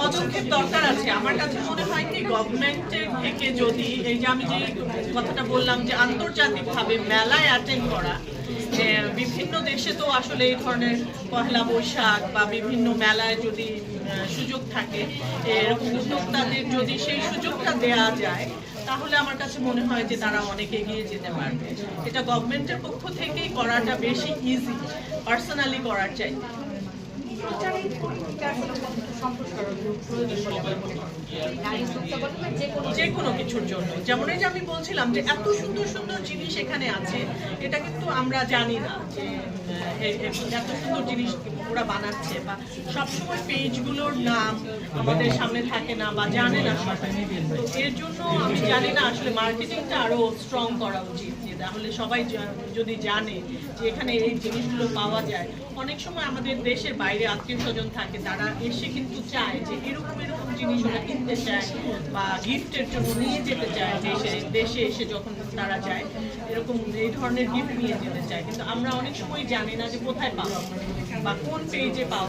পদক্ষেপ দরকার আছে। আমার কাছে মনে হয় কি গভর্নমেন্টের থেকে যদি এই যে আমি যে কথাটা বললাম যে আন্তর্জাতিকভাবে মেলায় অ্যাটেন্ড করা যে বিভিন্ন দেশে তো আসলে এই ধরনের পহেলা বৈশাখ বা বিভিন্ন মেলায় যদি সুযোগ থাকে এরকম উদ্যোক্তাদের যদি সেই সুযোগটা দেয়া যায় তাহলে আমার কাছে মনে হয় যে তারা অনেক এগিয়ে যেতে পারবে। এটা গভর্নমেন্টের পক্ষ থেকেই করাটা বেশি ইজি পার্সোনালি করার চাইতে। যে কোনো কিছুর জন্য। যেমন এই যে আমি বলছিলাম যে এত সুন্দর সুন্দর জিনিস এখানে আছে, এটা কিন্তু আমরা জানি না এত সুন্দর জিনিস ওরা বানাচ্ছে বা সবসময় পেজগুলোর নাম আমাদের সামনে থাকে না বা জানে না সবাই। এর জন্য আমি জানি না, আসলে মার্কেটিংটা আরও স্ট্রং করা উচিত। যে তাহলে সবাই যদি জানে যে এখানে এই জিনিসগুলো পাওয়া যায়, অনেক সময় আমাদের দেশের বাইরে আত্মীয় স্বজন থাকে, তারা এসে কিন্তু চায় যে এরকম এরকম জিনিস ওরা কিনতে চায় বা গিফটের জন্য নিয়ে যেতে চায় দেশে। দেশে এসে যখন তারা যায়, এরকম এই ধরনের গিফট নিয়ে যেতে চায়। কিন্তু আমরা অনেক সময় জানি না যে কোথায় পাওয়া বা কোন পেজে পাওয়া